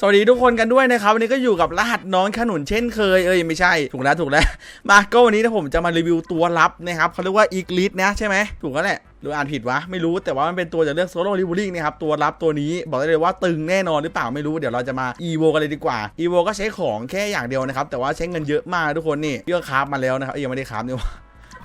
สวัสดีทุกคนกันด้วยนะครับ วันนี้ก็อยู่กับรหัสน้องขนุนเช่นเคยเอ้ยไม่ใช่ถูกแล้วถูกแล้ว มาก็วันนี้นะผมจะมารีวิวตัวลับนะครับเขาเรียกว่าอีกลิสนะใช่ไหมถูกแล้วแหละหรืออ่านผิดวะไม่รู้แต่ว่ามันเป็นตัวจากเรื่องโซโล่ริบูริงนะครับตัวลับตัวนี้บอกได้เลยว่าตึงแน่นอนหรือเปล่าไม่รู้เดี๋ยวเราจะมาอีโวกันเลยดีกว่าอีโวก็ใช้ของแค่อย่างเดียวนะครับแต่ว่าใช้เงินเยอะมากทุกคนนี่เรื่อคราฟมาแล้วนะครับเอ้ยยังไม่ได้คราฟนี่หว่า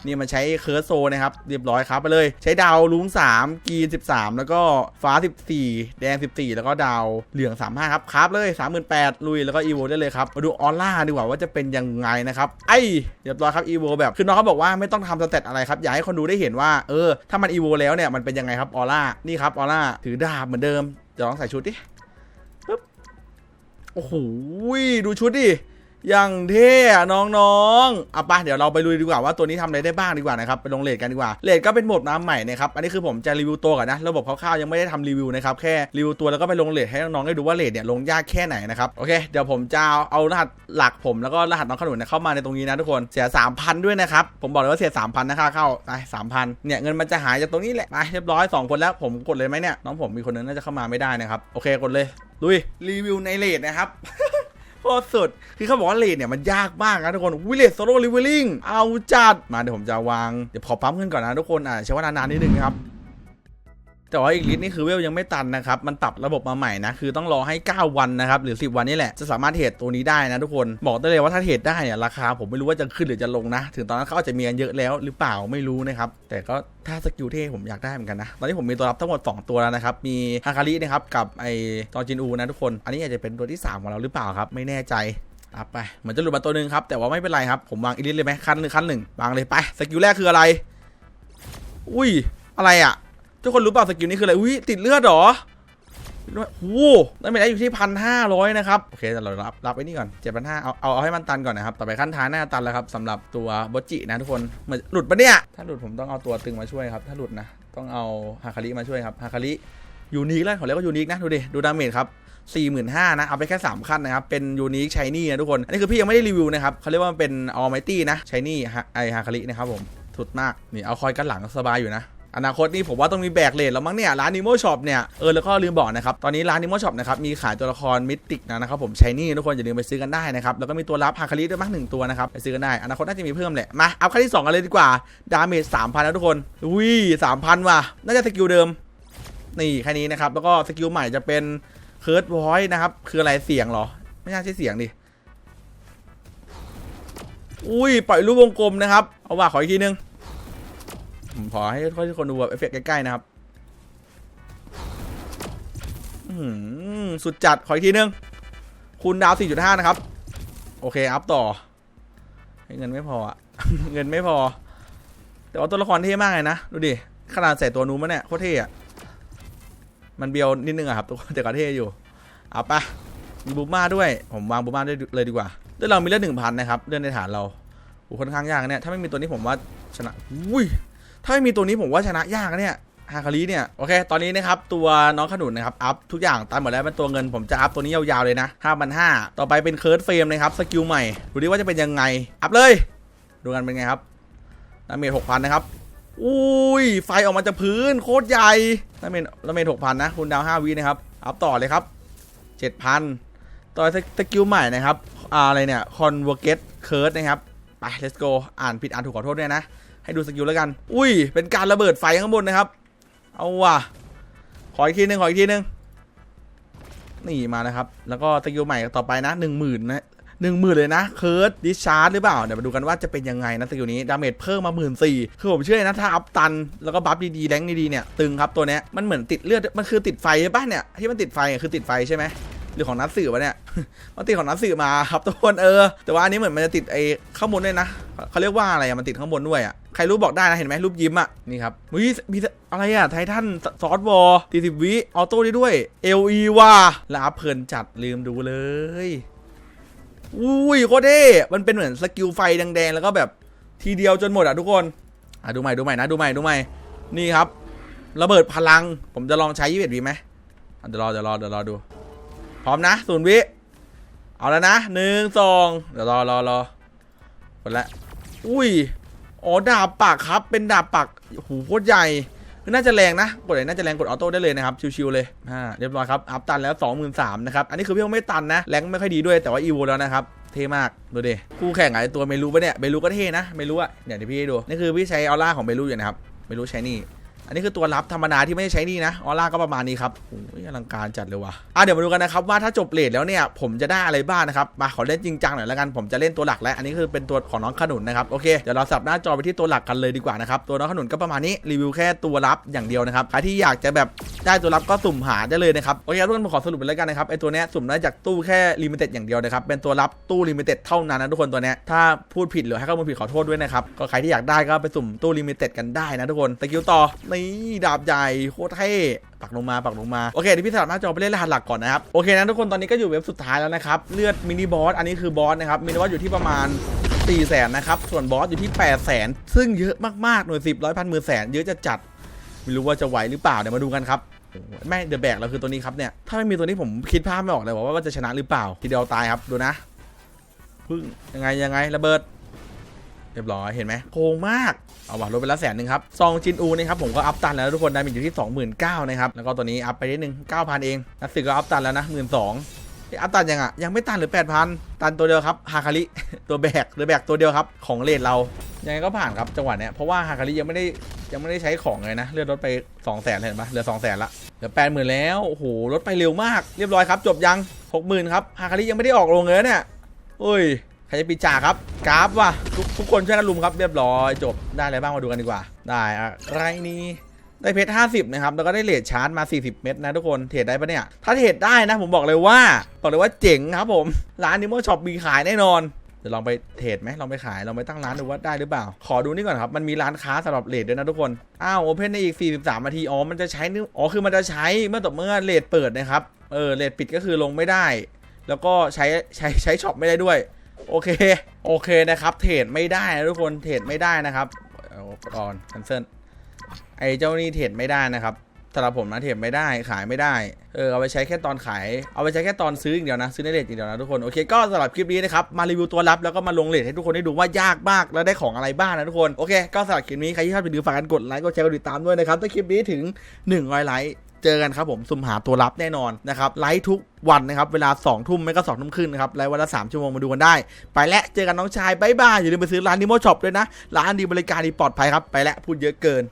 นี่มันใช้เคิร์โซนะครับเรียบร้อยครับไปเลย ใช้ดาวลุง3กีน 13 แล้วก็ฟ้า 14 แดง 14 แล้วก็ดาวเหลือง 35 ครับครับเลย 38,000ลุยแล้วก็อีโวได้เลยครับ มาดูออร่าดีกว่าว่าจะเป็นยังไงนะครับไอ้เรียบร้อยครับอีโวแบบคือน้องเขาบอกว่าไม่ต้องทำสเตตอะไรครับอยากให้คนดูได้เห็นว่าเออถ้ามันอีโวแล้วเนี่ยมันเป็นยังไงครับออร่านี่ครับออร่าถือดาบเหมือนเดิมเดี๋ยวลองใส่ชุดดิปึ๊บโอ้โหดูชุดดิ อย่างเท่น้องๆเอาไปเดี๋ยวเราไปลุยดีกว่าว่าตัวนี้ทำอะไรได้บ้างดีกว่านะครับไปลงเลทกันดีกว่าเลทก็เป็นโหมดน้ำใหม่นะครับอันนี้คือผมจะรีวิวตัวก่อนนะระบบคร่าวๆยังไม่ได้ทำรีวิวนะครับแค่รีวิวตัวแล้วก็ไปลงเลทให้น้องๆได้ดูว่าเลทเนี่ยลงยากแค่ไหนนะครับโอเคเดี๋ยวผมจะเอารหัสหลักผมแล้วก็รหัสน้องขนุนเนยเข้ามาในตรงนี้นะทุกคนเสีย3,000ด้วยนะครับผมบอกเลยว่าเสีย3,000นะค่าเข้าไป3,000เนี่ยเงินมันจะหายจากตรงนี้แหละไปเรียบร้อยสองคนแล้วผมกดเลยไหมเนี่ยน้องผมมีคนนึงน่าจะเข้ามาไม่ได้นะครับโอเคกดเลยลุยรีวิวในเลทนะครับ โคตรสุด คือเขาบอกว่าเลดเนี่ยมันยากมากนะทุกคนวิเลดโซโล่ลิเวอริ่งเอาจัด มาเดี๋ยวผมจะวาง เดี๋ยวขอปั๊มเงินก่อนนะทุกคน อ่าใช้เวลานานนิดนึงครับ แต่ว่าอีกลิสต์นี่คือเวลยังไม่ตันนะครับ มันปรับระบบมาใหม่นะ คือต้องรอให้ 9 วันนะครับ หรือ 10 วันนี่แหละ จะสามารถเทรดตัวนี้ได้นะทุกคน บอกได้เลยว่าถ้าเทรดได้เนี่ยราคาผมไม่รู้ว่าจะขึ้นหรือจะลงนะ ถึงตอนนั้นเขาอาจจะมีกันเยอะแล้วหรือเปล่าไม่รู้นะครับ แต่ก็ถ้าสกิลเท่ผมอยากได้เหมือนกันนะ ตอนนี้ผมมีตัวรับทั้งหมด 2 ตัวแล้วนะครับ มีฮาคารินะครับกับไอจอจินอูนะทุกคน อันนี้อาจจะเป็นตัวที่สามของเราหรือเปล่าครับ ไม่แน่ใจอัพไปเหมือนจะหลุดมาตัวหนึ่งครับ แต่ว่าไม่เป็นไรครับ ผมวางอีลิสเลยไหมคันหนึ่งคันหนึ่งวางเลยไป สกิลแรกคืออะไร อุ้ย อะไรอะ ทุกคนรู้เปล่าสกิลนี้คืออะไร อุ้ยติดเลือดหรอวยโอ้โหได้ไม่ได้อยู่ที่พันห้าร้อยนะครับ โอเคเรารับรับไว้นี่ก่อนเจ็ดพันห้าเอาเอาเอาให้มันตันก่อนนะครับ ต่อไปขั้นท้ายหน้าตันแล้วครับสำหรับตัวบอจินะทุกคนเหมือนหลุดปะเนี่ย ถ้าหลุดผมต้องเอาตัวตึงมาช่วยครับ ถ้าหลุดนะ ต้องเอาฮาคาริมาช่วยครับฮาคาริยูนิคแล้วขาเรียกว่ายูนิคนะ ดูดิ ดูดาเมจครับ4 5 0 0 0นะ เอาไปแค่ 3 ขั้นนะครับ เป็นยูนิคชายนี่นะทุกคน อันนี้คือพี่ยังไม่ได้รีวิวนะครับเขาเรียกว่ามันเป็นออ m ไมตี้นะชายนี่ไอฮาคารินะครับผมสุดมากนี่เอาคอยกันหลังสบายอยู่นะ อนาคตนี่ผมว่าต้องมีแบกเลทแล้วมั้งเนี่ยร้านนิโมช็อปเนี่ยเออแล้วก็ลืมบอกนะครับตอนนี้ร้านนิโมช็อปนะครับมีขายตัวละครมิติกนะครับผมชายนี่ทุกคนอย่าลืมไปซื้อกันได้นะครับแล้วก็มีตัวรับฮาคาริด้วยมั้งหนึ่งตัวนะครับไปซื้อกันได้อนาคตน่าจะมีเพิ่มแหละมาเอาขั้นที่2กันเลยดีกว่าดาเมจ3,000แล้วทุกคนอุ้ย3,000ว่ะน่าจะสกิลเดิมนี่แค่นี้นะครับแล้วก็สกิลใหม่จะเป็นเคิร์ดวอยนะครับคืออะไรเสียงเหรอ ไม่น่าใช่เสียงดิอุ้ยปล่อยรูปวงกลมนะครับเอาว่าขออีกทีนึง ผมขอให้คนดูแบบเอฟเฟกต์ใกล้ๆนะครับสุดจัด ขออีกทีนึง คูณดาว 4.5 นะครับ โอเค อัพต่อให้เงินไม่พออะเงินไม่พอ แต่ว่าตัวละครเท่มากเลยนะ ดูดิ ขนาดใส่ตัวนู้นมาเนี่ยโคตรเท่อะมันเบียวนิดนึงอะครับทุกคนแต่ก็เท่อยู่ เอาปะมีบูม่าด้วย ผมวางบูม่าด้วยเลยดีกว่าด้วยเรามีเลือดหนึ่งพันนะครับ เลือดในฐานเราโอ้ค่อนข้างยากเนี่ย ถ้าไม่มีตัวนี้ผมว่าชนะ อุ้ย ถ้าไม่มีตัวนี้ผมว่าชนะยากนะเนี่ยฮาคาริเนี่ยโอเค ตอนนี้นะครับตัวน้องขนุนนะครับอัพทุกอย่างตามหมดแล้วเป็นตัวเงินผมจะอัพตัวนี้ยาวๆเลยนะ5 5 0 0ต่อไปเป็นเคิร์ดเฟรมนะครับสกิลใหม่ดูดิว่าจะเป็นยังไง อัพเลย ดูกันเป็นไงครับดาเมจ6,000นะครับอุ้ยไฟออกมาจากพื้นโคตรใหญ่ดาเมจดาเมจ6,000นะคุณดาว5วินะครับอัพต่อเลยครับ7,000 ต่อสกิลใหม่นะครับอะไรเนี่ย converget curse นะครับไป let's go อ่านผิดอ่านถูกขอโทษด้วยนะ ให้ดูสกิลแล้วกัน อุ้ย เป็นการระเบิดไฟข้างบนนะครับ เอาว่ะ ขออีกทีหนึงขออีกทีหนึง นี่มานะครับ แล้วก็สกิลใหม่ต่อไปนะหนึ่งหมื่นนะหนึ่งหมื่นเลยนะเคิร์ดดิชาร์ดหรือเปล่า เดี๋ยวมาดูกันว่าจะเป็นยังไงนะสกิลนี้ ดาเมจเพิ่มมาหมื่นสี่คือผมเชื่อนะ ถ้าอัพตัน แล้วก็บัฟดีๆแรงดีๆเนี่ย ตึงครับตัวเนี้ยมันเหมือนติดเลือด มันคือติดไฟใช่ปะเนี่ยที่มันติดไฟคือติดไฟใช่ไหม หรือของนัดสื่อวะเนี่ยมันติดของนัดสื่อมาครับทุกคนเออ แต่ว่าอันนี้เหมือนมันจะติดไอ้ข้างบนด้วยนะเขาเรียกว่าอะไรอะมันติดข้างบนด้วยอะใครรู้บอกได้นะเห็นไหมรูปยิ้มอะนี่ครับมีมีอะไรอะไททันซอสวอลตีสิบวิออโต้ได้ด้วย LE ว่ะแล้วอัพเพลินจัดลืมดูเลยอุ้ยโคตรเท่มันเป็นเหมือนสกิลไฟแดงๆแล้วก็แบบทีเดียวจนหมดอะทุกคนอะดูใหม่ดูใหม่นะดูใหม่ดูใหม่นี่ครับ ระเบิดพลังผมจะลองใช้ยี่สิบวิไหมเดี๋ยวรอเดี๋ยวรอเดี๋ยวรอดู พร้อมนะศูนย์วิ เอาแล้วนะหนึ่งสองเดี๋ยวรอรอรอหมดละอุ้ยอ๋อดาบปักครับ เป็นดาบปักโอ้โคตรใหญ่น่าจะแรงนะ กดเลยน่าจะแรงกดออโต้ได้เลยนะครับ ชิวๆเลยอ่าเรียบร้อยครับ อัพตันแล้ว 23,000นะครับ อันนี้คือพี่ไม่ตันนะ แรงไม่ค่อยดีด้วยแต่ว่าอีโวแล้วนะครับ เท่มาก ดูดิคู่แข่งไอ้ตัวเมลูปะเนี่ยเมลูก็เท่นะเมลูอะเดี๋ยวเดี๋ยวพี่ให้ดู นี่คือพี่ใช้ออร่าของเมลูอยู่นะครับเมลูใช้นี่ อันนี้คือตัวรับธรรมดาที่ไม่ได้ใช้นี่นะออร่าก็ประมาณนี้ครับโอ้ยอลังการจัดเลยว่ะอะเดี๋ยวมาดูกันนะครับว่าถ้าจบเลทแล้วเนี่ยผมจะได้อะไรบ้างนะครับมาขอเล่นจริงจังหน่อยแล้วกันผมจะเล่นตัวหลักแล้วอันนี้คือเป็นตัวของน้องขนุนนะครับโอเคเดี๋ยวเราสับหน้าจอไปที่ตัวหลักกันเลยดีกว่านะครับตัวน้องขนุนก็ประมาณนี้รีวิวแค่ตัวรับอย่างเดียวนะครับใครที่อยากจะแบบได้ตัวรับก็สุ่มหาได้เลยนะครับโอเคทุกคนผมขอสรุปไปแล้วกันนะครับไอตัวเนี้ยสุ่มได้จากตู้แค่ลิมิเต็ดอย่างเดียวนะครับเป็นตัวรับตู้ลิมิเต็ดเท่านั้นนะทุกคนตัวเนี้ยถ้าพูดผิดหรือให้ข้อมูลผิดขอโทษด้วยนะครับก็ใครที่อยากได้ก็ไปสุ่มตู้ลิมิเต็ดกันได้นะทุกคนตะกิ้ต่อนีดาบใหญ่โคตรเท่ปักลงมาปักลงมา โอเคเดี๋ยวพี่สลับหน้าจอไปเล่นรหัสหลักก่อนนะครับ โอเคนะทุกคนตอนนี้ก็อยู่เว็บสุดท้ายแล้วนะครับ เลือดมินิบอสอันนี้คือบอสนะครับ มินิบอสอยู่ที่ประมาณ4 0 0แสนนะครับ ส่วนบอสอยู่ที่8 0 0แสนซึ่งเยอะมากๆหน่วยสิบร้อยพันหมื่นแสนเยอะจะจัดไม่รู้ว่าจะไหวหรือเปล่าเดี๋ยวมาดูกันครับแม่เดอะแบกเราคือตัวนี้ครับเนี่ยถ้าไม่มีตัวนี้ผมคิดภาพไม่ออกเลยว่าจะชนะหรือเปล่า ทีเดียวตายครับดูนะพึ่งยังไงยังไงระเบิด เรียบร้อยเห็นไหมโกงมาก เอาว่ะลดไปละแสนหนึ่งครับซองจินอูนะครับผมก็อัพตันแล้วทุกคนได้มีอยู่ที่ 29,000นะครับแล้วก็ตัวนี้อัพไปนิดนึง9,000 เองนักสึกก็อัพตันแล้วนะ12,000อัพตันยังอะยังไม่ตันหรือ 8,000 ตันตัวเดียวครับฮาคาริตัวแบกหรือแบกตัวเดียวครับของเลดเรายังไงก็ผ่านครับจังหวะเนี้ยเพราะว่าฮาคาริยังไม่ได้ยังไม่ได้ใช้ของเลยนะเลื่อนรถไป 2 0 0 0 0 0เห็นปะเหลือ2 0 0 0 0 0ละเหลือ80,000แล้วโอ้โหรถไปเร็วมากเรียบร้อยครับจบยัง 60,000ครับฮาคาริยังไม่ได้ออกโรงเลยนเนี่ยโอ้ย ครจะปิดจ่าครับกราฟว่ะทุกทุกคนช่วยกันลุมครับเรียบร้อยจบได้อะไรบ้างมาดูกันดีกว่า ได้อะไรนี้ได้เพชร50 นะครับ แล้วก็ได้เลทชาร์จมา 40 เม็ดนะทุกคนเทรดได้ปะเนี่ย ถ้าเทรดได้นะ ผมบอกเลยว่า บอกเลยว่าเจ๋งครับผม ร้านนิโมช็อปมีขายแน่นอน เดี๋ยวลองไปเทรดไหมลองไปขายลองไปตั้งร้านดูว่าได้หรือเปล่า ขอดูนี่ก่อนครับ มันมีร้านค้าสำหรับเลทด้วยนะทุกคน อ้าวโอเพนในอีก 43 นาที อ๋อ มันจะใช้นี่อ๋อ คือมันจะใช้เมื่อต่อเมื่อเลทเปิดนะครับ เออ เลทปิดก็คือลงไม่ได้ แล้วก็ใช้ใช้ใช้ช็อปไม่ได้ด้วย โอเค โอเคนะครับ เทรดไม่ได้นะทุกคนเทรดไม่ได้นะครับเอาก่อนคันเซิลไอ้เจ้านี่เทรดไม่ได้นะครับสำหรับผมนะเทรดไม่ได้ขายไม่ได้ เออเอาไปใช้แค่ตอนขาย เอาไปใช้แค่ตอนซื้ออย่างเดียวนะ ซื้อในเลทอย่างเดียวนะทุกคน โอเคก็สำหรับคลิปนี้นะครับ มารีวิวตัวรับแล้วก็มาลงเลทให้ทุกคนได้ดูว่ายากมากแล้วได้ของอะไรบ้างนะทุกคน โอเค ก็สำหรับคลิปนี้ใครที่ชอบไปดูฝากกันกดไลค์กดแชร์กดติดตามด้วยนะครับ ถ้าคลิปนี้ถึง100ไลค์ เจอกันครับผมสุ่มหาตัวรับแน่นอนนะครับไลฟ์ทุกวันนะครับ เวลา2ทุ่มไม่ก็2ทุ่มครึ่งนะครับไลฟ์วันละ 3 ชั่วโมงมาดูกันได้ ไปแล้วเจอกันน้องชายบายบายอย่าลืมไปซื้อร้านนิโมช็อปด้วยนะ ร้านดีบริการดีปลอดภัยครับ ไปแล้วพูดเยอะเกิน